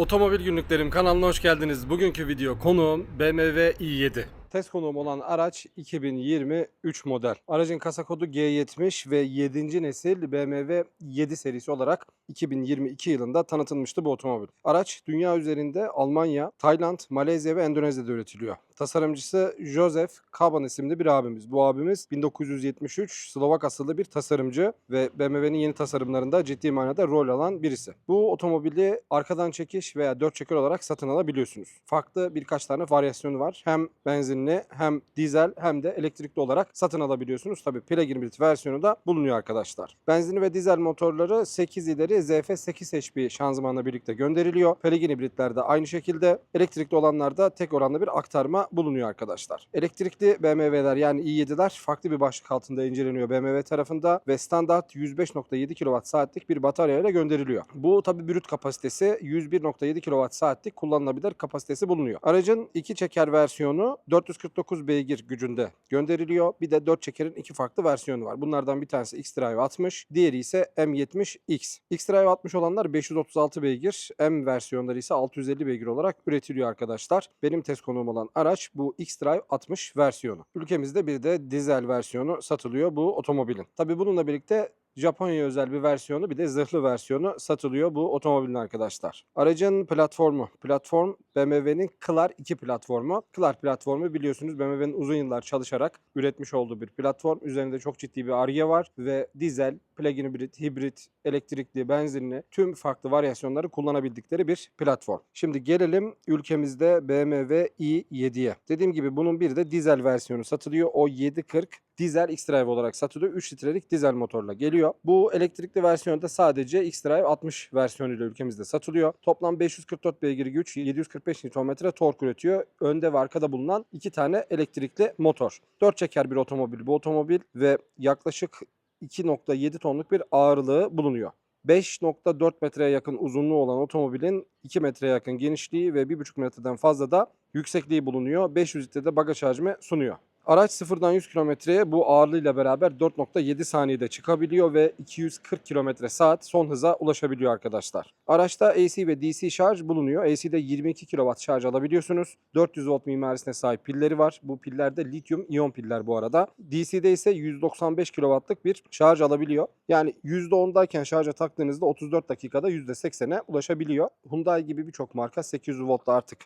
Otomobil Günlüklerim kanalına hoş geldiniz. Bugünkü video konuğum BMW i7. Test konuğum olan araç 2023 model. Aracın kasa kodu G70 ve 7. nesil BMW 7 serisi olarak 2022 yılında tanıtılmıştı bu otomobil. Araç dünya üzerinde Almanya, Tayland, Malezya ve Endonezya'da üretiliyor. Tasarımcısı Joseph Kaban isimli bir abimiz. Bu abimiz 1973 Slovak asıllı bir tasarımcı ve BMW'nin yeni tasarımlarında ciddi manada rol alan birisi. Bu otomobili arkadan çekiş veya dört çeker olarak satın alabiliyorsunuz. Farklı birkaç tane varyasyonu var. Hem benzinli hem dizel hem de elektrikli olarak satın alabiliyorsunuz. Tabii plug-in hibrit versiyonu da bulunuyor arkadaşlar. Benzinli ve dizel motorları 8 ileri ZF8 HP şanzımanla birlikte gönderiliyor. Plug-in hibritler de aynı şekilde. Elektrikli olanlarda tek oranlı bir aktarma bulunuyor arkadaşlar. Elektrikli BMW'ler yani i7'ler farklı bir başlık altında inceleniyor BMW tarafında ve standart 105.7 kWh saatlik bir batarya ile gönderiliyor. Bu tabi brüt kapasitesi 101.7 kWh saatlik kullanılabilir kapasitesi bulunuyor. Aracın iki çeker versiyonu 449 beygir gücünde gönderiliyor. Bir de 4 çekerin iki farklı versiyonu var. Bunlardan bir tanesi X-Drive 60, diğeri ise M70X. X-Drive 60 olanlar 536 beygir, M versiyonları ise 650 beygir olarak üretiliyor arkadaşlar. Benim test konuğum olan araç bu X-Drive 60 versiyonu. Ülkemizde bir de dizel versiyonu satılıyor bu otomobilin. Tabi bununla birlikte Japonya özel bir versiyonu bir de zırhlı versiyonu satılıyor bu otomobilin arkadaşlar. Aracın platformu. Platform BMW'nin Klar 2 platformu. Klar platformu biliyorsunuz BMW'nin uzun yıllar çalışarak üretmiş olduğu bir platform. Üzerinde çok ciddi bir arge var ve dizel, plug-in hibrit, hibrit, elektrikli, benzinli tüm farklı varyasyonları kullanabildikleri bir platform. Şimdi gelelim ülkemizde BMW i7'ye. Dediğim gibi bunun bir de dizel versiyonu satılıyor. O 740 dizel X-Drive olarak satılıyor. 3 litrelik dizel motorla geliyor. Bu elektrikli versiyonda sadece X-Drive 60 versiyonuyla ülkemizde satılıyor. Toplam 544 beygir güç, 745 Nm tork üretiyor. Önde ve arkada bulunan iki tane elektrikli motor. 4 çeker bir otomobil bu otomobil ve yaklaşık 2.7 tonluk bir ağırlığı bulunuyor. 5.4 metreye yakın uzunluğu olan otomobilin 2 metreye yakın genişliği ve 1.5 metreden fazla da yüksekliği bulunuyor. 500 litrede bagaj hacmi sunuyor. Araç sıfırdan 100 kilometreye bu ağırlığıyla beraber 4.7 saniyede çıkabiliyor ve 240 kilometre saat son hıza ulaşabiliyor arkadaşlar. Araçta AC ve DC şarj bulunuyor. AC'de 22 kW şarj alabiliyorsunuz. 400 volt mimarisine sahip pilleri var. Bu piller de lityum iyon piller bu arada. DC'de ise 195 kW'lık bir şarj alabiliyor. Yani %10'dayken şarja taktığınızda 34 dakikada %80'e ulaşabiliyor. Hyundai gibi birçok marka 800 voltla artık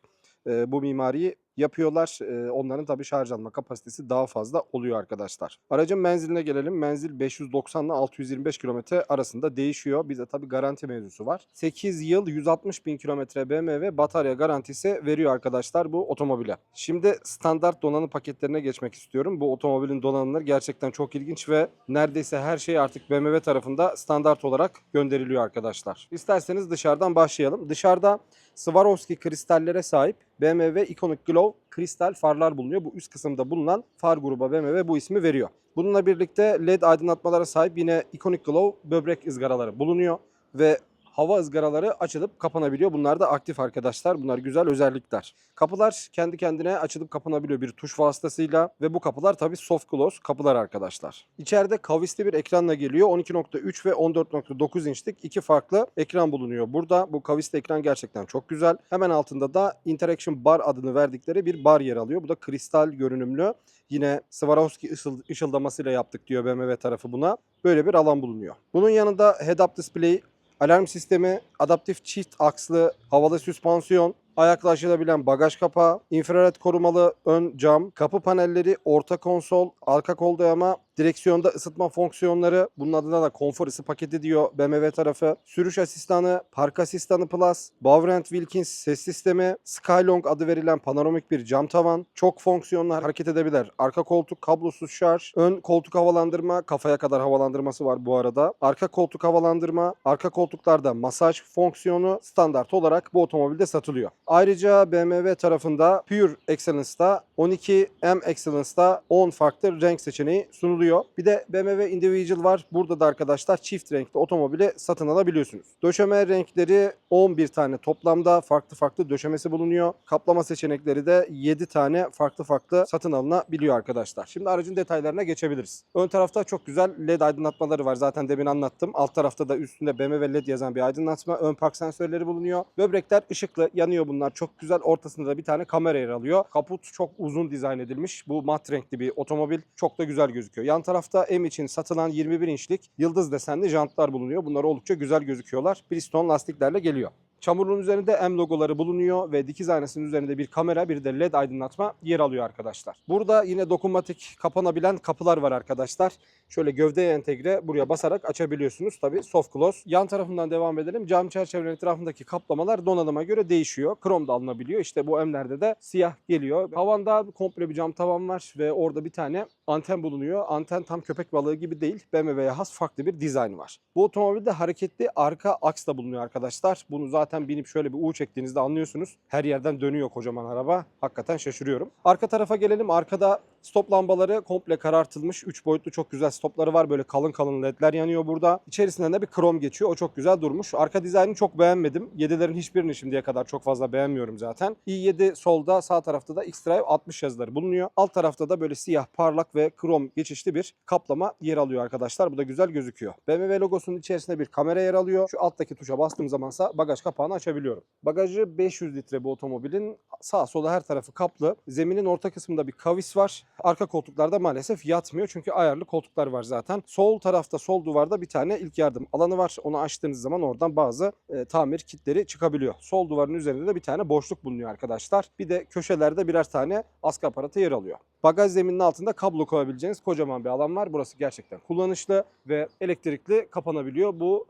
e, bu mimariyi yapıyorlar. E, onların tabii şarj alma kapasitesi daha fazla oluyor arkadaşlar. Aracın menziline gelelim. Menzil 590 ile 625 kilometre arasında değişiyor. Bize tabii garanti mevzusu var. 8 yıl 160 bin kilometre BMW batarya garantisi veriyor arkadaşlar bu otomobile. Şimdi standart donanım paketlerine geçmek istiyorum. Bu otomobilin donanımları gerçekten çok ilginç ve neredeyse her şey artık BMW tarafında standart olarak gönderiliyor arkadaşlar. İsterseniz dışarıdan başlayalım. Dışarıda Swarovski kristallere sahip BMW Iconic Glow kristal farlar bulunuyor. Bu üst kısımda bulunan far gruba BMW bu ismi veriyor. Bununla birlikte LED aydınlatmalara sahip yine Iconic Glow böbrek ızgaraları bulunuyor ve hava ızgaraları açılıp kapanabiliyor. Bunlar da aktif arkadaşlar. Bunlar güzel özellikler. Kapılar kendi kendine açılıp kapanabiliyor bir tuş vasıtasıyla ve bu kapılar tabii soft close kapılar arkadaşlar. İçeride kavisli bir ekranla geliyor. 12.3 ve 14.9 inçlik iki farklı ekran bulunuyor. Burada bu kavisli ekran gerçekten çok güzel. Hemen altında da Interaction Bar adını verdikleri bir bar yer alıyor. Bu da kristal görünümlü. Yine Swarovski ışıl, ışıldamasıyla yaptık diyor BMW tarafı buna. Böyle bir alan bulunuyor. Bunun yanında head-up display, alarm sistemi, adaptif çift akslı havalı süspansiyon, ayakla açılabilen bagaj kapağı, infrared korumalı ön cam, kapı panelleri, orta konsol, arka kol dayama, direksiyonda ısıtma fonksiyonları, bunun adına da konfor ısı paketi diyor BMW tarafı, sürüş asistanı, park asistanı plus, Bowrent Wilkins ses sistemi, Skylong adı verilen panoramik bir cam tavan, çok fonksiyonlu hareket edebilir, arka koltuk kablosuz şarj, ön koltuk havalandırma, kafaya kadar havalandırması var bu arada, arka koltuk havalandırma, arka koltuklarda masaj fonksiyonu standart olarak bu otomobilde satılıyor. Ayrıca BMW tarafında Pure Excellence'da 12 M Excellence'da 10 farklı renk seçeneği sunuluyor oluyor. Bir de BMW Individual var. Burada da arkadaşlar çift renkli otomobili satın alabiliyorsunuz. Döşeme renkleri 11 tane toplamda farklı farklı döşemesi bulunuyor. Kaplama seçenekleri de 7 tane farklı farklı satın alınabiliyor arkadaşlar. Şimdi aracın detaylarına geçebiliriz. Ön tarafta çok güzel LED aydınlatmaları var. Zaten demin anlattım. Alt tarafta da üstünde BMW LED yazan bir aydınlatma. Ön park sensörleri bulunuyor. Böbrekler ışıklı yanıyor bunlar. Çok güzel. Ortasında da bir tane kamera yer alıyor. Kaput çok uzun dizayn edilmiş. Bu mat renkli bir otomobil. Çok da güzel gözüküyor. Yan tarafta M için satılan 21 inçlik yıldız desenli jantlar bulunuyor. Bunlar oldukça güzel gözüküyorlar. Bridgestone lastiklerle geliyor. Çamurluğun üzerinde M logoları bulunuyor ve dikiz aynasının üzerinde bir kamera bir de LED aydınlatma yer alıyor arkadaşlar. Burada yine dokunmatik kapanabilen kapılar var arkadaşlar. Şöyle gövdeye entegre buraya basarak açabiliyorsunuz. Tabi soft close. Yan tarafından devam edelim. Cam çerçevenin etrafındaki kaplamalar donanıma göre değişiyor. Krom da alınabiliyor. İşte bu M'lerde de siyah geliyor. Tavanda komple bir cam tavan var ve orada bir tane anten bulunuyor. Anten tam köpek balığı gibi değil. BMW'ye has farklı bir dizayn var. Bu otomobilde hareketli arka aks da bulunuyor arkadaşlar. Bunu zaten binip şöyle bir U çektiğinizde anlıyorsunuz. Her yerden dönüyor kocaman araba. Hakikaten şaşırıyorum. Arka tarafa gelelim. Arkada stop lambaları komple karartılmış. 3 boyutlu çok güzel stopları var. Böyle kalın kalın ledler yanıyor burada. İçerisinden de bir krom geçiyor. O çok güzel durmuş. Arka dizaynını çok beğenmedim. 7'lerin hiçbirini şimdiye kadar çok fazla beğenmiyorum zaten. i7 solda sağ tarafta da X-Drive 60 yazıları bulunuyor. Alt tarafta da böyle siyah parlak ve krom geçişli bir kaplama yer alıyor arkadaşlar. Bu da güzel gözüküyor. BMW logosunun içerisinde bir kamera yer alıyor. Şu alttaki tuşa bastığım zamansa bagaj kapağını açabiliyorum. Bagajı 500 litre bu otomobilin. Sağ sola her tarafı kaplı. Zeminin orta kısmında bir kavis var. Arka koltuklarda maalesef yatmıyor çünkü ayarlı koltuklar var zaten. Sol tarafta sol duvarda bir tane ilk yardım alanı var. Onu açtığınız zaman oradan bazı e, tamir kitleri çıkabiliyor. Sol duvarın üzerinde de bir tane boşluk bulunuyor arkadaşlar. Bir de köşelerde birer tane askı aparatı yer alıyor. Bagaj zemininin altında kablo koyabileceğiniz kocaman bir alan var. Burası gerçekten kullanışlı ve elektrikli kapanabiliyor. Bu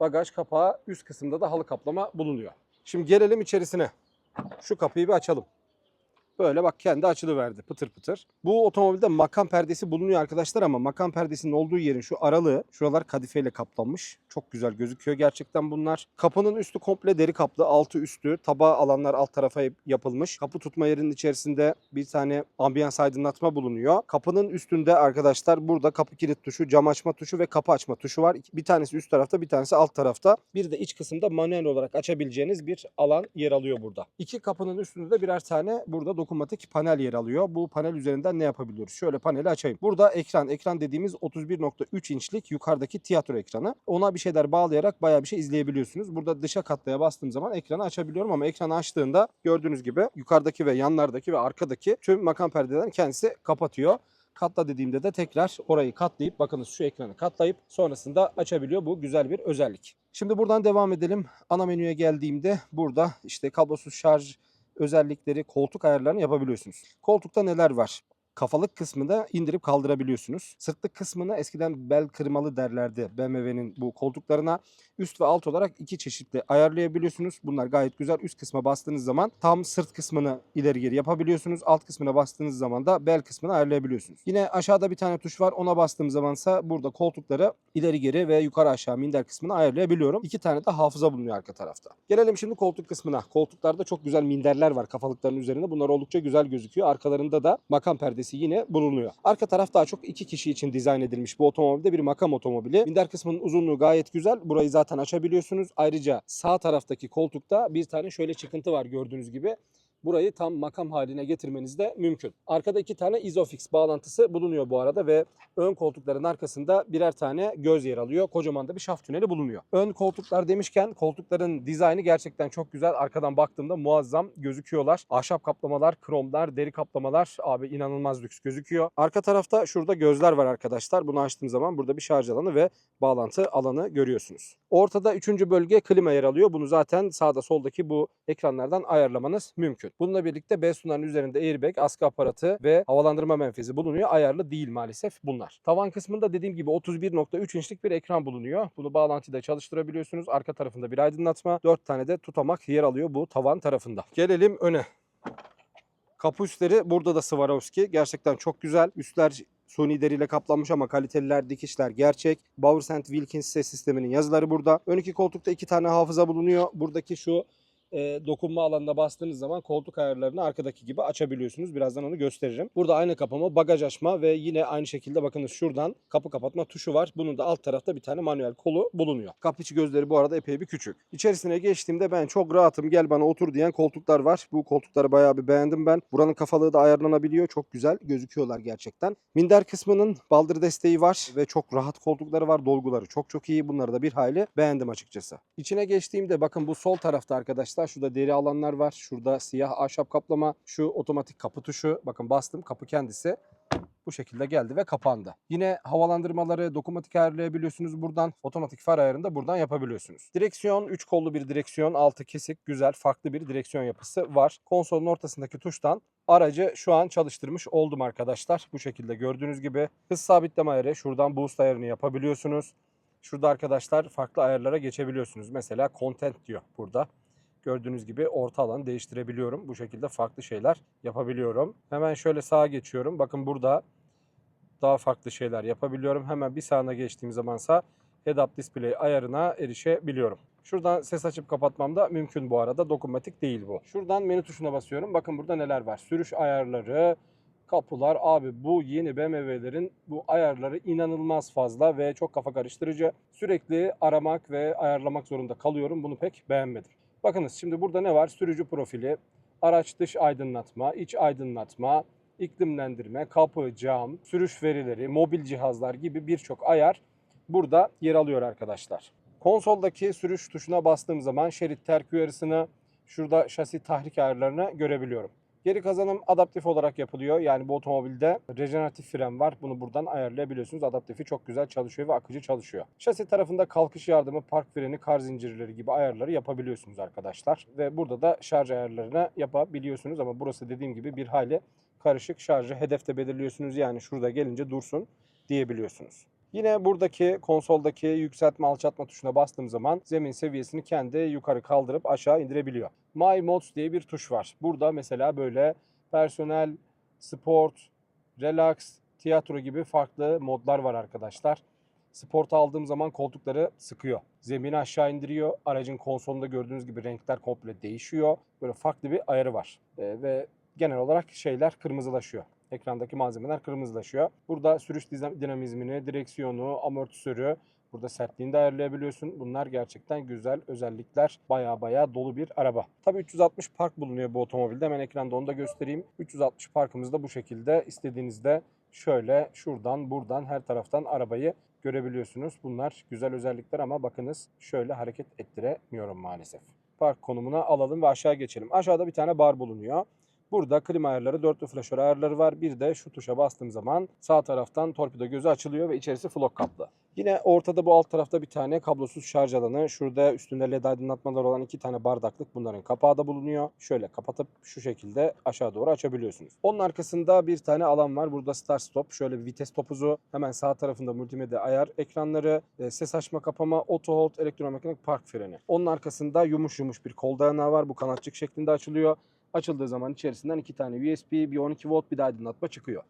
bagaj kapağı üst kısımda da halı kaplama bulunuyor. Şimdi gelelim içerisine. Şu kapıyı bir açalım. Böyle bak kendi açılıverdi pıtır pıtır. Bu otomobilde makam perdesi bulunuyor arkadaşlar ama makam perdesinin olduğu yerin şu aralığı şuralar kadifeyle kaplanmış. Çok güzel gözüküyor gerçekten bunlar. Kapının üstü komple deri kaplı altı üstü tabağı alanlar alt tarafa yapılmış. Kapı tutma yerinin içerisinde bir tane ambiyans aydınlatma bulunuyor. Kapının üstünde arkadaşlar burada kapı kilit tuşu, cam açma tuşu ve kapı açma tuşu var. Bir tanesi üst tarafta bir tanesi alt tarafta. Bir de iç kısımda manuel olarak açabileceğiniz bir alan yer alıyor burada. İki kapının üstünde de birer tane burada dokunmatik panel yer alıyor. Bu panel üzerinden ne yapabiliyoruz? Şöyle paneli açayım. Burada ekran, ekran dediğimiz 31.3 inçlik yukarıdaki tiyatro ekranı. Ona bir şeyler bağlayarak bayağı bir şey izleyebiliyorsunuz. Burada dışa katlaya bastığım zaman ekranı açabiliyorum ama ekranı açtığında gördüğünüz gibi yukarıdaki ve yanlardaki ve arkadaki tüm makam perdelerini kendisi kapatıyor. Katla dediğimde de tekrar orayı katlayıp bakınız şu ekranı katlayıp sonrasında açabiliyor. Bu güzel bir özellik. Şimdi buradan devam edelim. Ana menüye geldiğimde burada işte kablosuz şarj özellikleri, koltuk ayarlarını yapabiliyorsunuz. Koltukta neler var? Kafalık kısmında indirip kaldırabiliyorsunuz. Sırtlık kısmına eskiden bel kırmalı derlerdi BMW'nin bu koltuklarına. Üst ve alt olarak iki çeşitli ayarlayabiliyorsunuz. Bunlar gayet güzel. Üst kısma bastığınız zaman tam sırt kısmını ileri geri yapabiliyorsunuz. Alt kısmına bastığınız zaman da bel kısmını ayarlayabiliyorsunuz. Yine aşağıda bir tane tuş var. Ona bastığım zamansa burada koltukları ileri geri ve yukarı aşağı minder kısmını ayarlayabiliyorum. İki tane de hafıza bulunuyor arka tarafta. Gelelim şimdi koltuk kısmına. Koltuklarda çok güzel minderler var kafalıkların üzerinde. Bunlar oldukça güzel gözüküyor. Arkalarında da makam perdesi yine bulunuyor. Arka taraf daha çok iki kişi için dizayn edilmiş bu otomobilde bir makam otomobili. Minder kısmının uzunluğu gayet güzel. Burayı zaten açabiliyorsunuz. Ayrıca sağ taraftaki koltukta bir tane şöyle çıkıntı var gördüğünüz gibi. Burayı tam makam haline getirmeniz de mümkün. Arkada iki tane Isofix bağlantısı bulunuyor bu arada ve ön koltukların arkasında birer tane göz yer alıyor. Kocaman da bir şaft tüneli bulunuyor. Ön koltuklar demişken koltukların dizaynı gerçekten çok güzel. Arkadan baktığımda muazzam gözüküyorlar. Ahşap kaplamalar, kromlar, deri kaplamalar abi inanılmaz lüks gözüküyor. Arka tarafta şurada gözler var arkadaşlar. Bunu açtığım zaman burada bir şarj alanı ve bağlantı alanı görüyorsunuz. Ortada üçüncü bölge klima yer alıyor. Bunu zaten sağda soldaki bu ekranlardan ayarlamanız mümkün. Bununla birlikte B sunarın üzerinde airbag, askı aparatı ve havalandırma menfezi bulunuyor. Ayarlı değil maalesef bunlar. Tavan kısmında dediğim gibi 31.3 inçlik bir ekran bulunuyor. Bunu bağlantıda çalıştırabiliyorsunuz. Arka tarafında bir aydınlatma, 4 tane de tutamak yer alıyor bu tavan tarafında. Gelelim öne. Kapı üstleri burada da Swarovski. Gerçekten çok güzel. Üstler suni deriyle kaplanmış ama kaliteliler, dikişler gerçek. Bauer Wilkins ses sisteminin yazıları burada. Ön iki koltukta iki tane hafıza bulunuyor. Buradaki şu e, dokunma alanına bastığınız zaman koltuk ayarlarını arkadaki gibi açabiliyorsunuz. Birazdan onu gösteririm. Burada aynı kapama, bagaj açma ve yine aynı şekilde bakınız şuradan kapı kapatma tuşu var. Bunun da alt tarafta bir tane manuel kolu bulunuyor. Kapı içi gözleri bu arada epey bir küçük. İçerisine geçtiğimde ben çok rahatım gel bana otur diyen koltuklar var. Bu koltukları bayağı bir beğendim ben. Buranın kafalığı da ayarlanabiliyor. Çok güzel gözüküyorlar gerçekten. Minder kısmının baldır desteği var ve çok rahat koltukları var. Dolguları çok çok iyi. Bunları da bir hayli beğendim açıkçası. İçine geçtiğimde bakın bu sol tarafta arkadaşlar şurada deri alanlar var. Şurada siyah ahşap kaplama. Şu otomatik kapı tuşu. Bakın bastım kapı kendisi bu şekilde geldi ve kapandı. Yine havalandırmaları dokunmatik ayarlayabiliyorsunuz buradan. Otomatik far ayarını da buradan yapabiliyorsunuz. Direksiyon 3 kollu bir direksiyon. Altı kesik, güzel, farklı bir direksiyon yapısı var. Konsolun ortasındaki tuştan aracı şu an çalıştırmış oldum arkadaşlar. Bu şekilde gördüğünüz gibi hız sabitleme ayarı. Şuradan boost ayarını yapabiliyorsunuz. Şurada arkadaşlar farklı ayarlara geçebiliyorsunuz. Mesela content diyor burada. Gördüğünüz gibi orta alanı değiştirebiliyorum. Bu şekilde farklı şeyler yapabiliyorum. Hemen şöyle sağa geçiyorum. Bakın burada daha farklı şeyler yapabiliyorum. Hemen bir sağına geçtiğim zamansa head-up display ayarına erişebiliyorum. Şuradan ses açıp kapatmam da mümkün bu arada. Dokunmatik değil bu. Şuradan menü tuşuna basıyorum. Bakın burada neler var. Sürüş ayarları, kapılar. Abi bu yeni BMW'lerin bu ayarları inanılmaz fazla ve çok kafa karıştırıcı. Sürekli aramak ve ayarlamak zorunda kalıyorum. Bunu pek beğenmedim. Bakınız şimdi burada ne var? Sürücü profili, araç dış aydınlatma, iç aydınlatma, iklimlendirme, kapı, cam, sürüş verileri, mobil cihazlar gibi birçok ayar burada yer alıyor arkadaşlar. Konsoldaki sürüş tuşuna bastığım zaman şerit terk uyarısını, şurada şasi tahrik ayarlarını görebiliyorum. Geri kazanım adaptif olarak yapılıyor. Yani bu otomobilde rejeneratif fren var. Bunu buradan ayarlayabiliyorsunuz. Adaptifi çok güzel çalışıyor ve akıcı çalışıyor. Şasi tarafında kalkış yardımı, park freni, kar zincirleri gibi ayarları yapabiliyorsunuz arkadaşlar. Ve burada da şarj ayarlarını yapabiliyorsunuz. Ama burası dediğim gibi bir hali karışık şarjı hedefte belirliyorsunuz. Yani şurada gelince dursun diyebiliyorsunuz. Yine buradaki konsoldaki yükseltme alçaltma tuşuna bastığım zaman zemin seviyesini kendi yukarı kaldırıp aşağı indirebiliyor. My Modes diye bir tuş var. Burada mesela böyle personel, sport, relax, tiyatro gibi farklı modlar var arkadaşlar. Sport aldığım zaman koltukları sıkıyor. Zemini aşağı indiriyor. Aracın konsolunda gördüğünüz gibi renkler komple değişiyor. Böyle farklı bir ayarı var. Ee, ve genel olarak şeyler kırmızılaşıyor. Ekrandaki malzemeler kırmızılaşıyor. Burada sürüş dinamizmini, direksiyonu, amortisörü, burada sertliğini de ayarlayabiliyorsun. Bunlar gerçekten güzel özellikler. Baya baya dolu bir araba. Tabii 360 park bulunuyor bu otomobilde. Hemen ekranda onu da göstereyim. 360 parkımız da bu şekilde. İstediğinizde şöyle şuradan buradan her taraftan arabayı görebiliyorsunuz. Bunlar güzel özellikler ama bakınız şöyle hareket ettiremiyorum maalesef. Park konumuna alalım ve aşağı geçelim. Aşağıda bir tane bar bulunuyor. Burada klima ayarları, dörtlü flaşör ayarları var. Bir de şu tuşa bastığım zaman sağ taraftan torpido gözü açılıyor ve içerisi flok kaplı. Yine ortada bu alt tarafta bir tane kablosuz şarj alanı. Şurada üstünde led aydınlatmalar olan iki tane bardaklık bunların kapağı da bulunuyor. Şöyle kapatıp şu şekilde aşağı doğru açabiliyorsunuz. Onun arkasında bir tane alan var. Burada start stop. Şöyle bir vites topuzu. Hemen sağ tarafında multimedya ayar ekranları, e, ses açma kapama, auto hold, elektromekanik park freni. Onun arkasında yumuş yumuş bir kol dayanağı var. Bu kanatçık şeklinde açılıyor. Açıldığı zaman içerisinden iki tane USB, bir 12 volt bir de aydınlatma çıkıyor.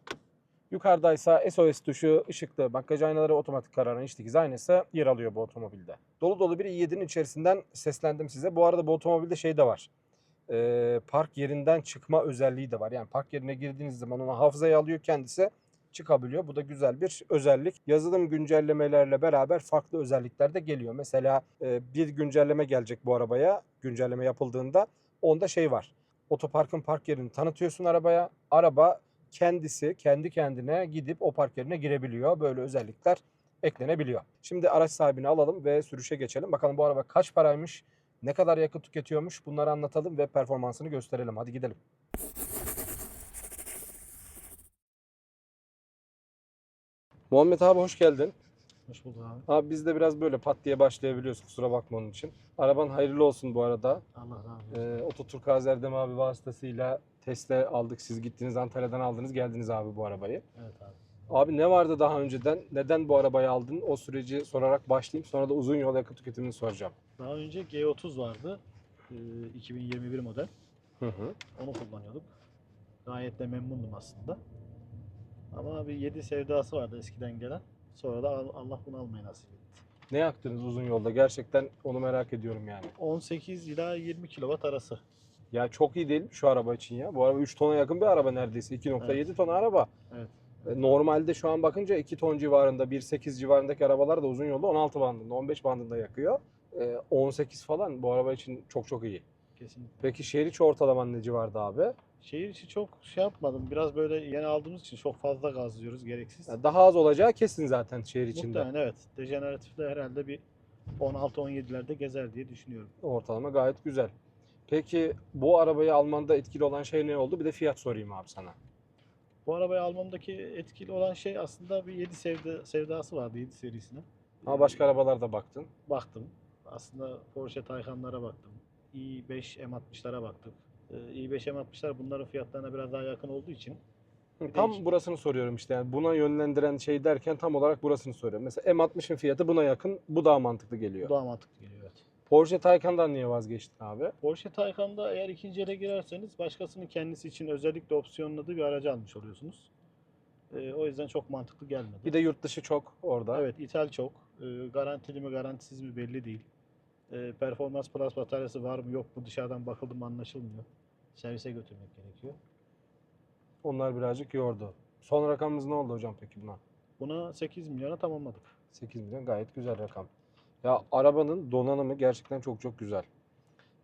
Yukarıdaysa SOS tuşu, ışıklı, bagaj aynaları, otomatik kararan iç dikiz aynası yer alıyor bu otomobilde. Dolu dolu bir i7'nin içerisinden seslendim size. Bu arada bu otomobilde şey de var. Ee, park yerinden çıkma özelliği de var. Yani park yerine girdiğiniz zaman ona hafızaya alıyor kendisi çıkabiliyor. Bu da güzel bir özellik. Yazılım güncellemelerle beraber farklı özellikler de geliyor. Mesela e, bir güncelleme gelecek bu arabaya. Güncelleme yapıldığında onda şey var. Otoparkın park yerini tanıtıyorsun arabaya. Araba kendisi kendi kendine gidip o park yerine girebiliyor. Böyle özellikler eklenebiliyor. Şimdi araç sahibini alalım ve sürüşe geçelim. Bakalım bu araba kaç paraymış, ne kadar yakıt tüketiyormuş bunları anlatalım ve performansını gösterelim. Hadi gidelim. Muhammed abi hoş geldin. Hoş bulduk abi. Abi biz de biraz böyle pat diye başlayabiliyoruz kusura bakma onun için. Araban hayırlı olsun bu arada. Allah razı olsun. Ee, Ototurk Erdem abi vasıtasıyla testle aldık. Siz gittiniz Antalya'dan aldınız geldiniz abi bu arabayı. Evet abi. Abi ne vardı daha önceden? Neden bu arabayı aldın? O süreci sorarak başlayayım. Sonra da uzun yol yakıt tüketimini soracağım. Daha önce G30 vardı. Ee, 2021 model. Hı hı. Onu kullanıyorduk. Gayet de memnundum aslında. Ama bir 7 sevdası vardı eskiden gelen. Sonra da al- Allah bunu almayı nasip etti. Ne yaktınız uzun yolda? Gerçekten onu merak ediyorum yani. 18 ila 20 kW arası. Ya çok iyi değil şu araba için ya. Bu araba 3 tona yakın bir araba neredeyse. 2.7 ton araba. Evet. E, Normalde şu an bakınca 2 ton civarında, 1.8 civarındaki arabalar da uzun yolda 16 bandında, 15 bandında yakıyor. E, 18 falan bu araba için çok çok iyi. Kesinlikle. Peki şehir içi ortalaman ne civarda abi? Şehir içi çok şey yapmadım. Biraz böyle yeni aldığımız için çok fazla gazlıyoruz gereksiz. Ya Daha az olacağı kesin zaten şehir içinde. Muhtemelen evet. Dejeneratifde herhalde bir 16-17'lerde gezer diye düşünüyorum. Ortalama gayet güzel. Peki bu arabayı almanda etkili olan şey ne oldu? Bir de fiyat sorayım abi sana. Bu arabayı almamdaki etkili olan şey aslında bir 7 sevda, sevdası vardı 7 serisine. Ama başka arabalarda baktın. Baktım. Aslında Porsche Taycan'lara baktım. i5 M60'lara baktık. Ee, i5 M60'lar bunların fiyatlarına biraz daha yakın olduğu için Hı, Tam değişik. burasını soruyorum işte. Yani buna yönlendiren şey derken tam olarak burasını soruyorum. Mesela M60'ın fiyatı buna yakın. Bu daha mantıklı geliyor. bu daha mantıklı geliyor. Evet. Porsche Taycan'dan niye vazgeçtin abi? Porsche Taycan'da eğer ikinci ele girerseniz başkasının kendisi için özellikle opsiyonladığı bir aracı almış oluyorsunuz. Ee, o yüzden çok mantıklı gelmedi. Bir de yurt dışı çok orada. Evet ithal çok. Ee, garantili mi garantisiz mi belli değil. Ee, Performans Plus bataryası var mı yok mu dışarıdan bakıldı mı anlaşılmıyor. Servise götürmek gerekiyor. Onlar birazcık yordu. Son rakamımız ne oldu hocam peki buna? Buna 8 milyona tamamladık. 8 milyon gayet güzel rakam. Ya arabanın donanımı gerçekten çok çok güzel.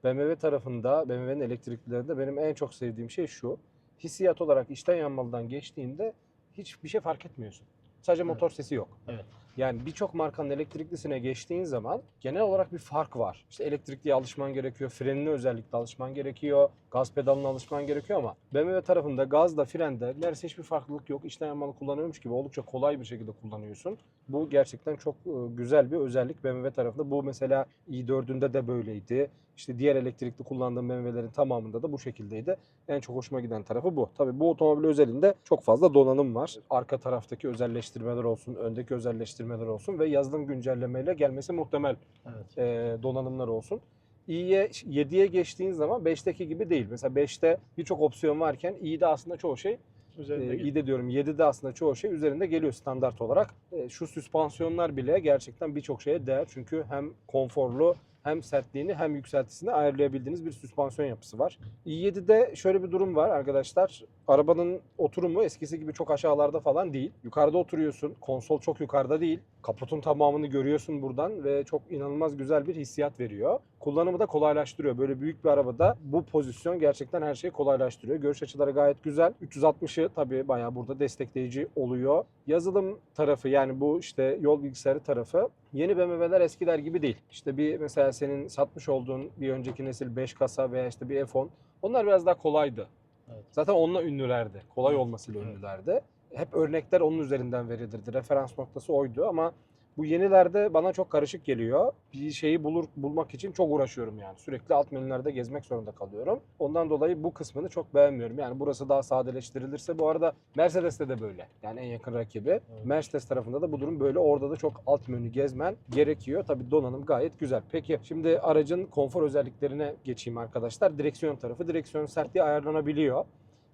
BMW tarafında, BMW'nin elektriklilerinde benim en çok sevdiğim şey şu. Hissiyat olarak içten yanmalıdan geçtiğinde hiçbir şey fark etmiyorsun. Sadece Evet. motor sesi yok. Evet. Yani birçok markanın elektriklisine geçtiğin zaman genel olarak bir fark var. İşte elektrikliye alışman gerekiyor, frenine özellikle alışman gerekiyor, gaz pedalına alışman gerekiyor ama BMW tarafında gazda, frende neredeyse hiçbir farklılık yok. İçten yanmalı kullanıyormuş gibi oldukça kolay bir şekilde kullanıyorsun. Bu gerçekten çok e, güzel bir özellik BMW tarafında. Bu mesela i4'ünde de böyleydi. İşte diğer elektrikli kullandığım BMW'lerin tamamında da bu şekildeydi. En çok hoşuma giden tarafı bu. Tabii bu otomobil özelinde çok fazla donanım var. Arka taraftaki özelleştirmeler olsun, öndeki özelleştirmeler olsun ve yazılım güncellemeyle gelmesi muhtemel Evet. e, donanımlar olsun. İ'ye 7'ye geçtiğin zaman 5'teki gibi değil. Mesela 5'te birçok opsiyon varken i'de aslında çoğu şey Üzerinde e, i'de diyorum 7'de aslında çoğu şey üzerinde geliyor standart olarak. E, şu süspansiyonlar bile gerçekten birçok şeye değer. Çünkü hem konforlu hem sertliğini hem yükseltisini ayarlayabildiğiniz bir süspansiyon yapısı var. i7'de şöyle bir durum var arkadaşlar. Arabanın oturumu eskisi gibi çok aşağılarda falan değil. Yukarıda oturuyorsun. Konsol çok yukarıda değil. Kaputun tamamını görüyorsun buradan ve çok inanılmaz güzel bir hissiyat veriyor. Kullanımı da kolaylaştırıyor. Böyle büyük bir arabada bu pozisyon gerçekten her şeyi kolaylaştırıyor. Görüş açıları gayet güzel. 360'ı tabii bayağı burada destekleyici oluyor. Yazılım tarafı yani bu işte yol bilgisayarı tarafı yeni BMW'ler eskiler gibi değil. İşte bir mesela senin satmış olduğun bir önceki nesil 5 kasa veya işte bir F10 onlar biraz daha kolaydı. Evet. Zaten onunla ünlülerdi. Kolay Evet. olmasıyla Evet. ünlülerdi. Hep örnekler onun üzerinden verilirdi. Referans noktası oydu ama bu yenilerde bana çok karışık geliyor. Bir şeyi bulur bulmak için çok uğraşıyorum yani. Sürekli alt menülerde gezmek zorunda kalıyorum. Ondan dolayı bu kısmını çok beğenmiyorum. Yani burası daha sadeleştirilirse bu arada Mercedes'te de böyle. Yani en yakın rakibi. Mercedes tarafında da bu durum böyle. Orada da çok alt menü gezmen gerekiyor. Tabii donanım gayet güzel. Peki şimdi aracın konfor özelliklerine geçeyim arkadaşlar. Direksiyon tarafı. Direksiyon sertliği ayarlanabiliyor.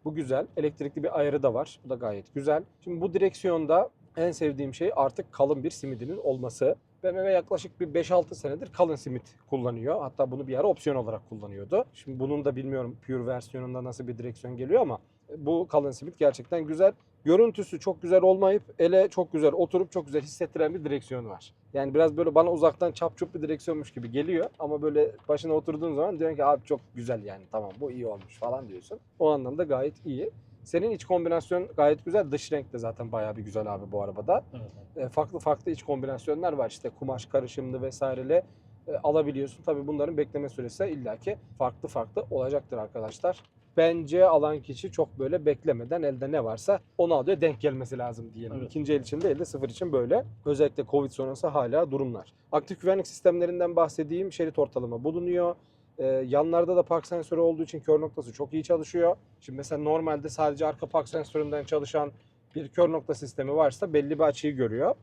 Bu güzel. Elektrikli bir ayarı da var. Bu da gayet güzel. Şimdi bu direksiyonda en sevdiğim şey artık kalın bir simidinin olması. BMW yaklaşık bir 5-6 senedir kalın simit kullanıyor. Hatta bunu bir ara opsiyon olarak kullanıyordu. Şimdi bunun da bilmiyorum Pure versiyonunda nasıl bir direksiyon geliyor ama bu kalın simit gerçekten güzel. Görüntüsü çok güzel olmayıp ele çok güzel oturup çok güzel hissettiren bir direksiyon var. Yani biraz böyle bana uzaktan çapçup bir direksiyonmuş gibi geliyor ama böyle başına oturduğun zaman diyorsun ki abi çok güzel yani tamam bu iyi olmuş falan diyorsun. O anlamda gayet iyi. Senin iç kombinasyon gayet güzel. Dış renk de zaten bayağı bir güzel abi bu arabada. Evet. E, farklı farklı iç kombinasyonlar var. İşte kumaş karışımlı vesairele e, alabiliyorsun. Tabii bunların bekleme süresi illaki farklı farklı olacaktır arkadaşlar. Bence alan kişi çok böyle beklemeden elde ne varsa onu alıyor. Denk gelmesi lazım diyelim. Evet. İkinci el için değil de sıfır için böyle. Özellikle Covid sonrası hala durumlar. Aktif güvenlik sistemlerinden bahsedeyim. Şerit ortalama bulunuyor. Ee, yanlarda da park sensörü olduğu için kör noktası çok iyi çalışıyor. Şimdi mesela normalde sadece arka park sensöründen çalışan bir kör nokta sistemi varsa belli bir açıyı görüyor.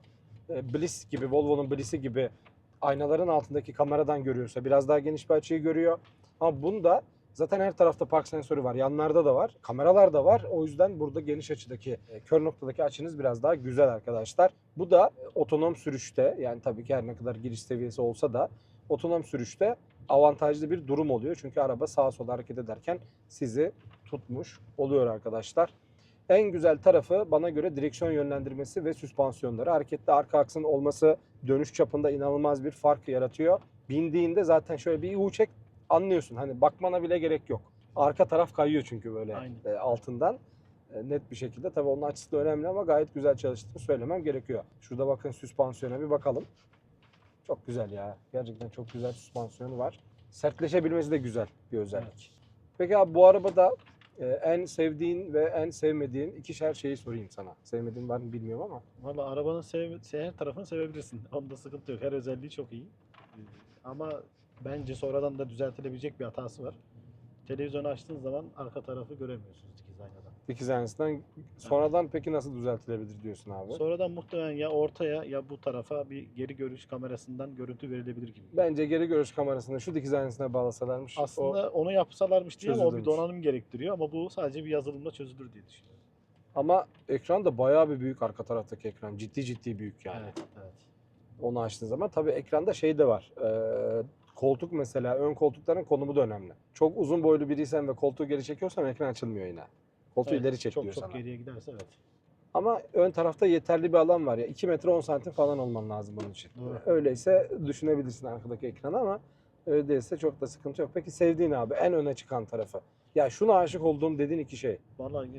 Ee, Bliss gibi, Volvo'nun Bliss'i gibi aynaların altındaki kameradan görüyorsa biraz daha geniş bir açıyı görüyor. Ama bunda Zaten her tarafta park sensörü var. Yanlarda da var. Kameralar da var. O yüzden burada geniş açıdaki, e, kör noktadaki açınız biraz daha güzel arkadaşlar. Bu da e, otonom sürüşte yani tabii ki her ne kadar giriş seviyesi olsa da otonom sürüşte avantajlı bir durum oluyor. Çünkü araba sağa sola hareket ederken sizi tutmuş oluyor arkadaşlar. En güzel tarafı bana göre direksiyon yönlendirmesi ve süspansiyonları. Hareketli arka aksın olması dönüş çapında inanılmaz bir fark yaratıyor. Bindiğinde zaten şöyle bir U çek anlıyorsun. Hani bakmana bile gerek yok. Arka taraf kayıyor çünkü böyle Aynen. e, altından e, net bir şekilde. Tabii onun açısı da önemli ama gayet güzel çalıştığını söylemem gerekiyor. Şurada bakın süspansiyona bir bakalım. Çok güzel ya. Gerçekten çok güzel süspansiyonu var. Sertleşebilmesi de güzel bir özellik. Peki abi bu arabada e, en sevdiğin ve en sevmediğin ikişer şeyi sorayım sana. Sevmediğin var mı bilmiyorum ama. Valla arabanın sev, se- her tarafını sevebilirsin. Onda sıkıntı yok. Her özelliği çok iyi. Ee, Ama bence sonradan da düzeltilebilecek bir hatası var. Televizyonu açtığın zaman arka tarafı göremiyorsunuz dikiz aynadan. İkiz aynısından sonradan peki nasıl düzeltilebilir diyorsun abi? Sonradan muhtemelen ya ortaya ya bu tarafa bir geri görüş kamerasından görüntü verilebilir gibi. Bence geri görüş kamerasını şu dikiz aynasına bağlasalarmış. o- Aslında onu yapsalarmış diye ama o bir çözülürmüş. donanım gerektiriyor ama bu sadece bir yazılımla çözülür diye düşünüyorum. Ama ekran da bayağı bir büyük arka taraftaki ekran. Ciddi ciddi büyük yani. Evet, evet. Onu açtığın zaman tabii ekranda şey de var. Ee, koltuk mesela ön koltukların konumu da önemli. Çok uzun boylu biriysen ve koltuğu geri çekiyorsan ekran açılmıyor yine. Koltuğu Evet, ileri çek çok diyor çok sana. geriye giderse evet. Ama ön tarafta yeterli bir alan var ya. 2 metre 10 santim falan olman lazım bunun için. Doğru. Öyleyse düşünebilirsin arkadaki ekranı ama öyle değilse çok da sıkıntı yok. Peki sevdiğin abi en öne çıkan tarafı. Ya şuna aşık olduğum dediğin iki şey. Valla e,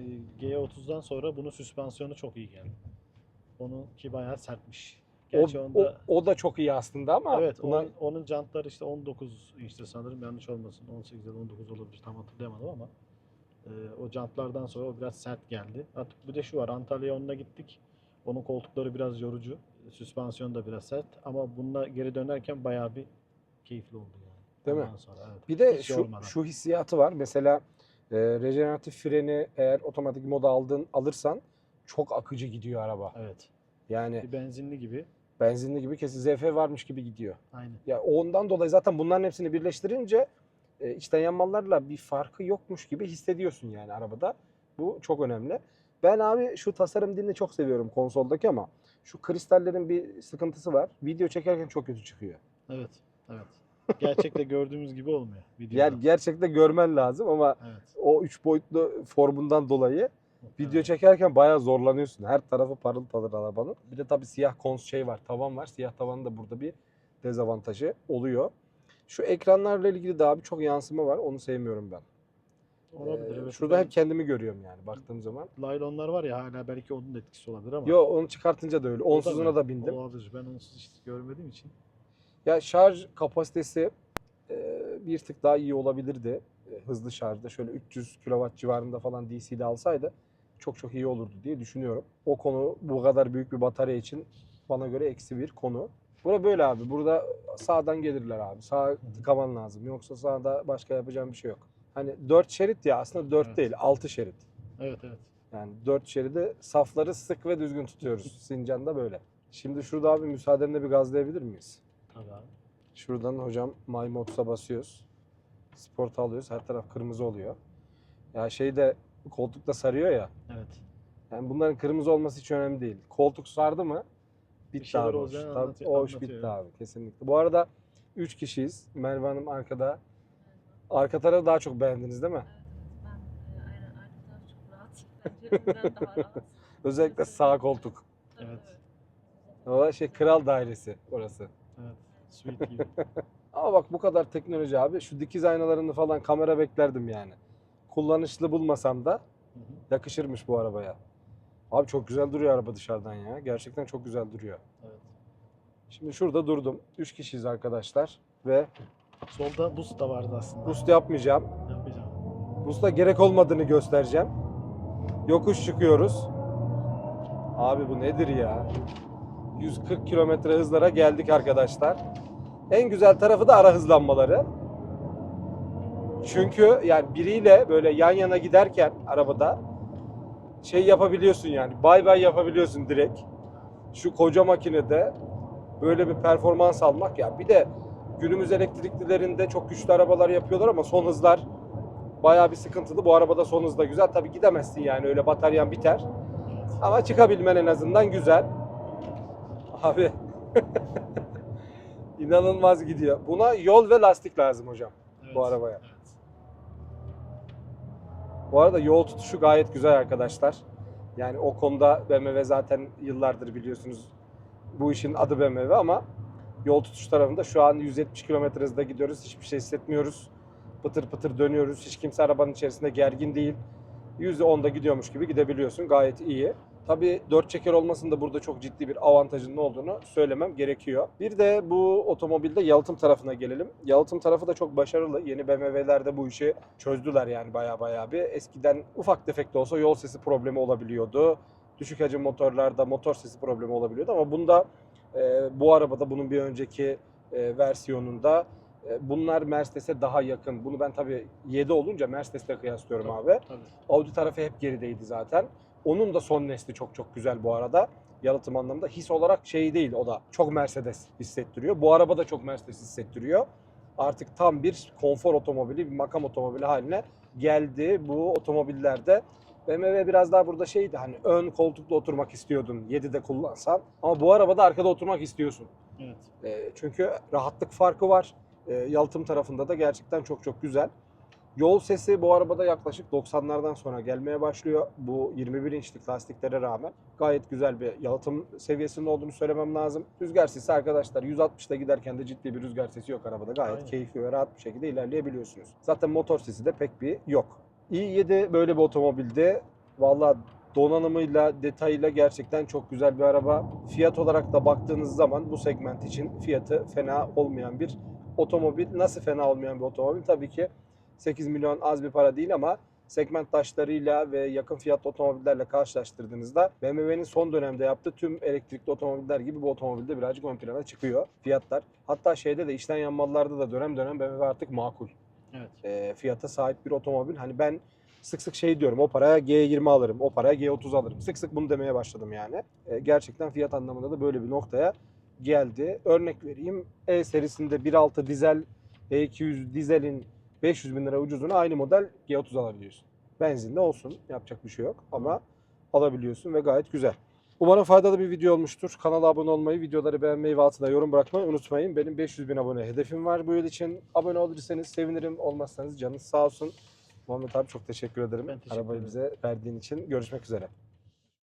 G30'dan sonra bunun süspansiyonu çok iyi geldi. Onunki bayağı sertmiş. O, onda o, o da çok iyi aslında ama evet buna onun, onun jantları işte 19 inçti sanırım yanlış olmasın. 18 ya da 19 olabilir tam hatırlayamadım ama e, o jantlardan sonra o biraz sert geldi. Artık bir de şu var Antalya yoluna gittik. Onun koltukları biraz yorucu. Süspansiyon da biraz sert ama bununla geri dönerken bayağı bir keyifli oldu yani. Değil mi? Ondan Sonra, evet. Bir de Hiç şu, yormadan. şu hissiyatı var. Mesela e, rejeneratif freni eğer otomatik moda aldın alırsan çok akıcı gidiyor araba. Evet. Yani Bir benzinli gibi. Benzinli gibi kesin ZF varmış gibi gidiyor. Aynen. Ya ondan dolayı zaten bunların hepsini birleştirince e, içten yanmalarla bir farkı yokmuş gibi hissediyorsun yani arabada. Bu çok önemli. Ben abi şu tasarım dilini çok seviyorum konsoldaki ama şu kristallerin bir sıkıntısı var. Video çekerken çok kötü çıkıyor. Evet. Evet. Gerçekte gördüğümüz gibi olmuyor videoda. Yani gerçekten görmen lazım ama Evet. o üç boyutlu formundan dolayı video Evet. çekerken bayağı zorlanıyorsun. Her tarafı parıl parıl arabanın. Bir de tabii siyah kons şey var, tavan var. Siyah tavanın da burada bir dezavantajı oluyor. Şu ekranlarla ilgili de abi çok yansıma var. Onu sevmiyorum ben. Olabilir. Ee, evet. şurada hep kendimi görüyorum yani baktığım zaman. Laylonlar var ya hala belki onun etkisi olabilir ama. Yo onu çıkartınca da öyle. Da Onsuzuna da bindim. Olabilir. Ben onsuz hiç görmediğim için. Ya şarj kapasitesi e, bir tık daha iyi olabilirdi. E, Hızlı şarjda şöyle 300 kW civarında falan DC'de alsaydı çok çok iyi olurdu diye düşünüyorum. O konu bu kadar büyük bir batarya için bana göre eksi bir konu. Bura böyle abi. Burada sağdan gelirler abi. Sağa tıkaman lazım. Yoksa sağda başka yapacağım bir şey yok. Hani 4 şerit ya aslında 4 Evet. değil 6 şerit. Evet evet. Yani 4 şeridi safları sık ve düzgün tutuyoruz. Sincan'da böyle. Şimdi şurada abi müsaadenle bir gazlayabilir miyiz? Tabii abi. Şuradan hocam My Mods'a basıyoruz. Sport alıyoruz. Her taraf kırmızı oluyor. Ya şey de koltukta sarıyor ya. Evet. Yani bunların kırmızı olması hiç önemli değil. Koltuk sardı mı Bir bitti şeyler abi. o iş. olacağını Tabii anlatıyor- o iş bitti evet. abi kesinlikle. Bu arada 3 kişiyiz. Merve Hanım arkada. Arka tarafı daha çok beğendiniz değil mi? Ben e, aynen arka taraf çok rahat. Özellikle sağ koltuk. Evet. O şey kral dairesi orası. Evet. Sweet gibi. Ama bak bu kadar teknoloji abi. Şu dikiz aynalarını falan kamera beklerdim yani. Kullanışlı bulmasam da yakışırmış bu arabaya. Abi çok güzel duruyor araba dışarıdan ya. Gerçekten çok güzel duruyor. evet. Şimdi şurada durdum. Üç kişiyiz arkadaşlar. Ve Solda boost da vardı aslında. boost yapmayacağım. Yapacağım. Boost'a gerek olmadığını göstereceğim. Yokuş çıkıyoruz. Abi bu nedir ya? 140 kilometre hızlara geldik arkadaşlar. En güzel tarafı da ara hızlanmaları. Çünkü yani biriyle böyle yan yana giderken arabada şey yapabiliyorsun yani bay bay yapabiliyorsun direkt. Şu koca makinede böyle bir performans almak ya bir de günümüz elektriklilerinde çok güçlü arabalar yapıyorlar ama son hızlar bayağı bir sıkıntılı. Bu arabada son hızda güzel. Tabii gidemezsin yani öyle bataryan biter. Ama çıkabilmen en azından güzel. Abi inanılmaz gidiyor. Buna yol ve lastik lazım hocam Evet. bu arabaya. Bu arada yol tutuşu gayet güzel arkadaşlar. Yani o konuda BMW zaten yıllardır biliyorsunuz bu işin adı BMW ama yol tutuş tarafında şu an 170 km hızda gidiyoruz. Hiçbir şey hissetmiyoruz. Pıtır pıtır dönüyoruz. Hiç kimse arabanın içerisinde gergin değil. %10'da gidiyormuş gibi gidebiliyorsun. Gayet iyi. Tabii dört çeker olmasının da burada çok ciddi bir avantajının olduğunu söylemem gerekiyor. Bir de bu otomobilde yalıtım tarafına gelelim. Yalıtım tarafı da çok başarılı. Yeni BMW'lerde bu işi çözdüler yani baya baya bir. Eskiden ufak tefek de olsa yol sesi problemi olabiliyordu. Düşük hacim motorlarda motor sesi problemi olabiliyordu ama bunda e, bu arabada bunun bir önceki e, versiyonunda e, bunlar Mercedes'e daha yakın. Bunu ben tabii 7 olunca Mercedes'le kıyaslıyorum abi. Tabii. Audi tarafı hep gerideydi zaten. Onun da son nesli çok çok güzel bu arada. Yalıtım anlamında. His olarak şey değil o da. Çok Mercedes hissettiriyor. Bu araba da çok Mercedes hissettiriyor. Artık tam bir konfor otomobili, bir makam otomobili haline geldi bu otomobillerde. BMW biraz daha burada şeydi hani ön koltukta oturmak istiyordun 7'de kullansan. Ama bu arabada arkada oturmak istiyorsun. Evet. E, çünkü rahatlık farkı var. E, yalıtım tarafında da gerçekten çok çok güzel. Yol sesi bu arabada yaklaşık 90'lardan sonra gelmeye başlıyor. Bu 21 inçlik lastiklere rağmen gayet güzel bir yalıtım seviyesinde olduğunu söylemem lazım. Rüzgar sesi arkadaşlar 160'da giderken de ciddi bir rüzgar sesi yok arabada. Gayet Aynen. keyifli ve rahat bir şekilde ilerleyebiliyorsunuz. Zaten motor sesi de pek bir yok. i7 böyle bir otomobilde valla donanımıyla, detayıyla gerçekten çok güzel bir araba. Fiyat olarak da baktığınız zaman bu segment için fiyatı fena olmayan bir otomobil. Nasıl fena olmayan bir otomobil? Tabii ki 8 milyon az bir para değil ama segment taşlarıyla ve yakın fiyatlı otomobillerle karşılaştırdığınızda BMW'nin son dönemde yaptığı tüm elektrikli otomobiller gibi bu otomobilde birazcık ön plana çıkıyor fiyatlar. Hatta şeyde de içten yanmalılarda da dönem dönem BMW artık makul Evet. e, fiyata sahip bir otomobil. Hani ben sık sık şey diyorum o paraya G20 alırım, o paraya G30 alırım. Sık sık bunu demeye başladım yani. E, gerçekten fiyat anlamında da böyle bir noktaya geldi. Örnek vereyim E serisinde 1.6 dizel E200 dizelin 500 bin lira ucuzuna aynı model G30 alabiliyorsun. Benzinli olsun yapacak bir şey yok ama alabiliyorsun ve gayet güzel. Umarım faydalı bir video olmuştur. Kanala abone olmayı, videoları beğenmeyi ve altına yorum bırakmayı unutmayın. Benim 500 bin abone hedefim var bu yıl için. Abone olursanız sevinirim. Olmazsanız canınız sağ olsun. Muhammed abi çok teşekkür ederim. Ben teşekkür Arabayı ederim. bize verdiğin için. Görüşmek üzere.